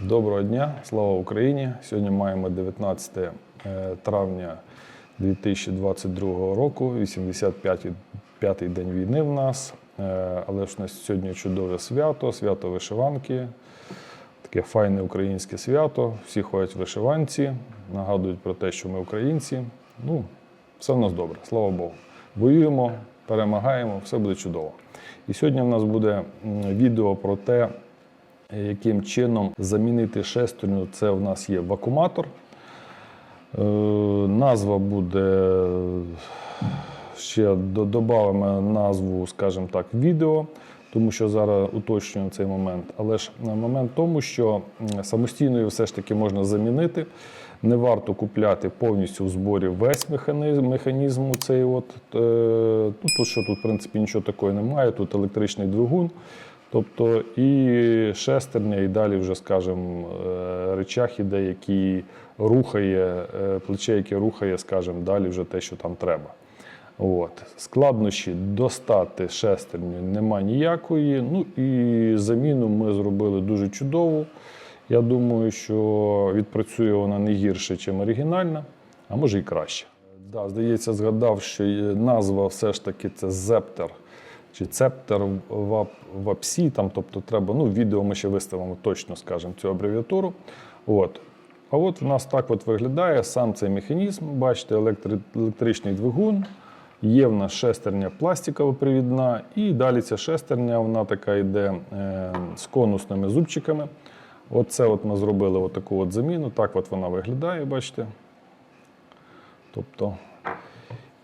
Доброго дня, слава Україні! Сьогодні маємо 19 е, травня 2022 року, 85-й день війни в нас. Е, Але ж у сьогодні чудове свято, свято вишиванки. Таке файне українське свято. Всі ходять в вишиванці, нагадують про те, що ми українці. Ну, все в нас добре, слава Богу. Воюємо, перемагаємо, все буде чудово. І сьогодні в нас буде відео про те, яким чином замінити шестерню. Це в нас є вакууматор. Е, Назва буде ще до- додамо назву, скажімо так, відео, тому що зараз уточнюємо цей момент. Але ж момент в тому, що самостійно все ж таки можна замінити. Не варто купляти повністю в зборі весь механізм, механізм цей от, е, ну, тут що тут, в принципі, нічого такого немає. Тут електричний двигун. Тобто і шестерня, і далі вже, скажімо, е, речах іде, який рухає, е, плече, яке рухає, скажімо, далі вже те, що там треба. От. Складнощі достати шестерню нема ніякої. Ну і заміну ми зробили дуже чудову. Я думаю, що відпрацює вона не гірше, ніж оригінальна, а може і краще. Да, здається, згадав, що назва все ж таки це Зептер чи Цептер в ВАПСі. Там, тобто треба, ну, відео ми ще виставимо точно, скажемо, цю абревіатуру. От. А от у нас так от виглядає сам цей механізм. Бачите, електри- електричний двигун. Є в нас шестерня пластикова привідна, і далі ця шестерня вона така йде е, з конусними зубчиками. Оце от ми зробили от таку от заміну. Так от вона виглядає, бачите. Тобто,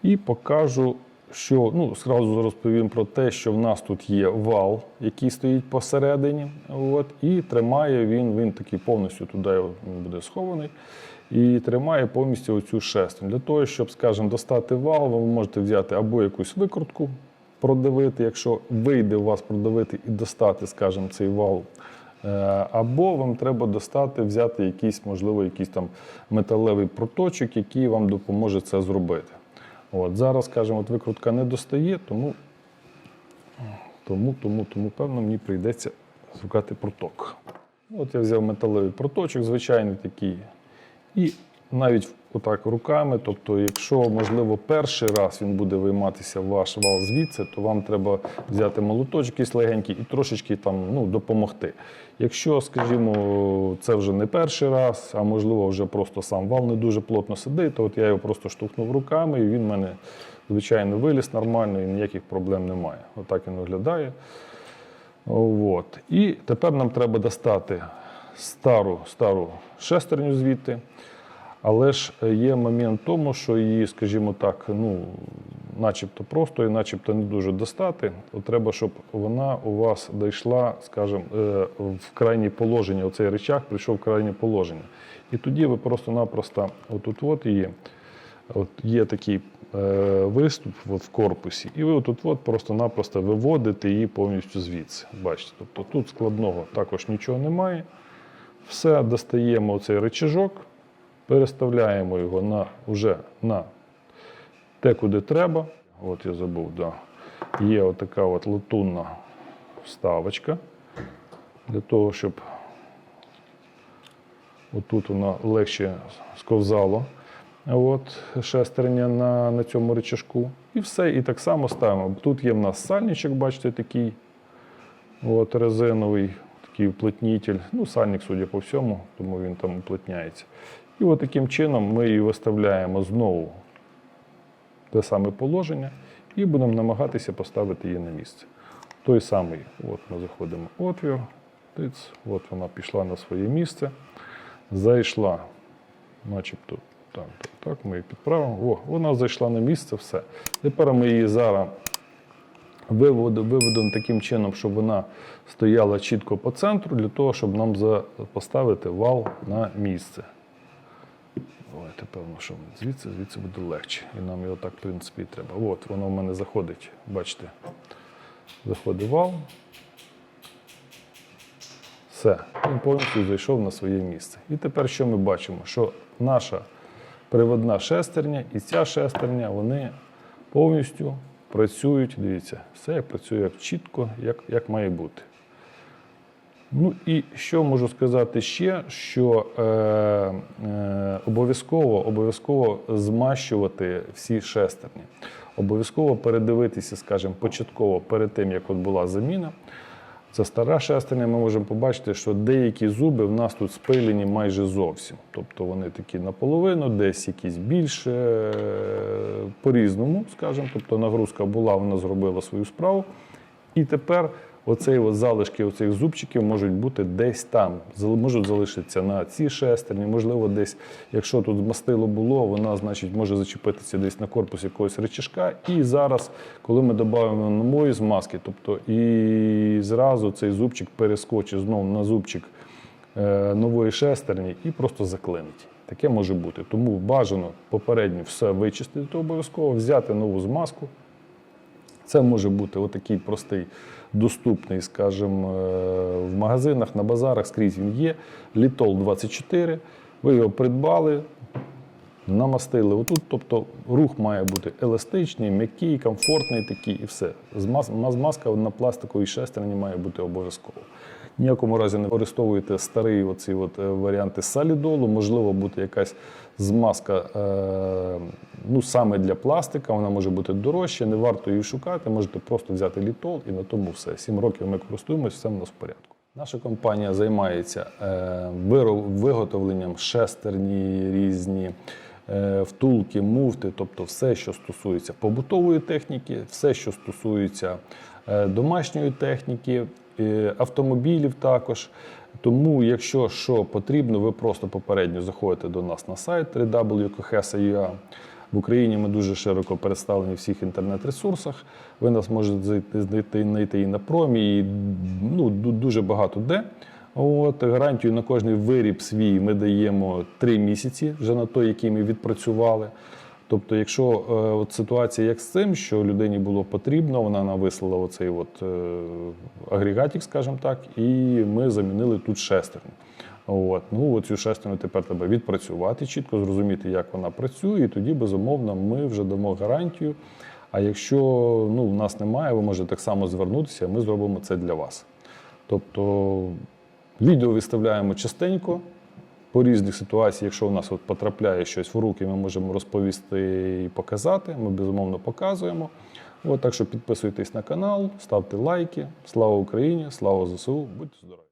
і покажу, що ну, зразу розповім про те, що в нас тут є вал, який стоїть посередині. От, і тримає він, він такий повністю туди буде схований. І тримає повністю оцю шестерню. Для того, щоб, скажімо, достати вал, ви можете взяти або якусь викрутку, продавити, якщо вийде у вас продавити і достати, скажімо, цей вал. Е, Або вам треба достати, взяти якийсь, можливо, якийсь там металевий проточок, який вам допоможе це зробити. От, зараз, скажімо, от викрутка не достає, тому, тому, тому, тому певно, мені прийдеться шукати проток. От я взяв металевий проточок, звичайний такий. І навіть отак руками, тобто, якщо, можливо, перший раз він буде вийматися ваш вал звідси, то вам треба взяти молоточок якийсь легенький і трошечки там, ну, допомогти. Якщо, скажімо, це вже не перший раз, а можливо, вже просто сам вал не дуже плотно сидить, то от я його просто штовхнув руками, і він в мене, звичайно, виліз нормально і ніяких проблем немає. Отак він виглядає. От. І тепер нам треба достати стару, стару шестерню звідти. Але ж є момент тому, що її, скажімо так, ну, начебто просто і начебто не дуже достати. От треба, щоб вона у вас дійшла, скажімо, е, в крайнє положення. Оцей речах прийшов в крайнє положення. І тоді ви просто-напросто, отут от її, от є такий е, виступ от в корпусі, і ви отут от просто-напросто виводите її повністю звідси. Бачите, тобто тут складного також нічого немає. Все достаємо оцей речажок, переставляємо його на, вже на те, куди треба. От я забув, да. Є отака от латунна вставочка для того, щоб отут вона легше сковзало. От, шестерня на, на цьому речашку. І все. І так само ставимо. Тут є в нас сальничок, бачите, такий от, резиновий, такий уплотнитель. Ну, сальник, судя по всьому, тому він там уплотняється. І от таким чином ми її виставляємо знову те саме положення і будемо намагатися поставити її на місце. Той самий, от ми заходимо в отвір, тиц, от вона пішла на своє місце, зайшла, начебто так, так, так, ми її підправимо. О, вона зайшла на місце, все. Тепер ми її зараз виведемо таким чином, щоб вона стояла чітко по центру, для того, щоб нам поставити вал на місце. Давайте, певно, що звідси, звідси буде легше. І нам його так, в принципі, і треба. От, воно в мене заходить, бачите, заходить вал. Все, він повністю зайшов на своє місце. І тепер що ми бачимо? Що наша приводна шестерня і ця шестерня, вони повністю працюють. Дивіться, все працює чітко, як, як має бути. Ну і що можу сказати ще, що е, е, обов'язково, обов'язково змащувати всі шестерні. Обов'язково передивитися, скажімо, початково перед тим, як от була заміна. Це стара шестерня, ми можемо побачити, що деякі зуби в нас тут спилені майже зовсім. Тобто вони такі наполовину, десь якісь більше е, по-різному, скажімо. Тобто нагрузка була, вона зробила свою справу. І тепер оцей от залишки оцих зубчиків можуть бути десь там, можуть залишитися на цій шестерні, можливо, десь, якщо тут мастило було, вона, значить, може зачепитися десь на корпус якогось речашка. І зараз, коли ми додаємо нової змазки, тобто і зразу цей зубчик перескочить знову на зубчик е, нової шестерні і просто заклинить. Таке може бути. Тому бажано попередньо все вичистити обов'язково, взяти нову змазку, це може бути отакий простий, доступний, скажімо, е, в магазинах, на базарах скрізь він є. Літол 24. Ви його придбали, намастили отут. Тобто рух має бути еластичний, м'який, комфортний такий і все. Маска на пластиковій шестерні має бути обов'язково. Ніякому разі не використовуйте старий оці от е, варіанти салідолу. Можливо, буде якась змазка е, ну, саме для пластика, вона може бути дорожча, не варто її шукати. Можете просто взяти літол і на тому все. Сім років ми користуємося, все в нас в порядку. Наша компанія займається е, виготовленням шестерні різні. Втулки, муфти, тобто все, що стосується побутової техніки, все, що стосується домашньої техніки, автомобілів також. Тому, якщо що потрібно, ви просто попередньо заходите до нас на сайт www.kohesa.ua. В Україні ми дуже широко представлені в всіх інтернет-ресурсах. Ви нас можете знайти, знайти і на промі, і ну, дуже багато де. От, гарантію на кожний виріб свій ми даємо 3 місяці вже на той, який ми відпрацювали. Тобто, якщо е, от ситуація як з цим, що людині було потрібно, вона нам вислала оцей от, е, агрегатик, скажімо так, і ми замінили тут шестерню. От. Ну, цю шестерню тепер треба відпрацювати, чітко зрозуміти, як вона працює, і тоді, безумовно, ми вже дамо гарантію. А якщо ну, в нас немає, ви можете так само звернутися, ми зробимо це для вас. Тобто відео виставляємо частенько по різних ситуаціях, якщо у нас от потрапляє щось в руки, ми можемо розповісти і показати. Ми безумовно показуємо. От, так що підписуйтесь на канал, ставте лайки. Слава Україні, слава ЗСУ, будьте здорові!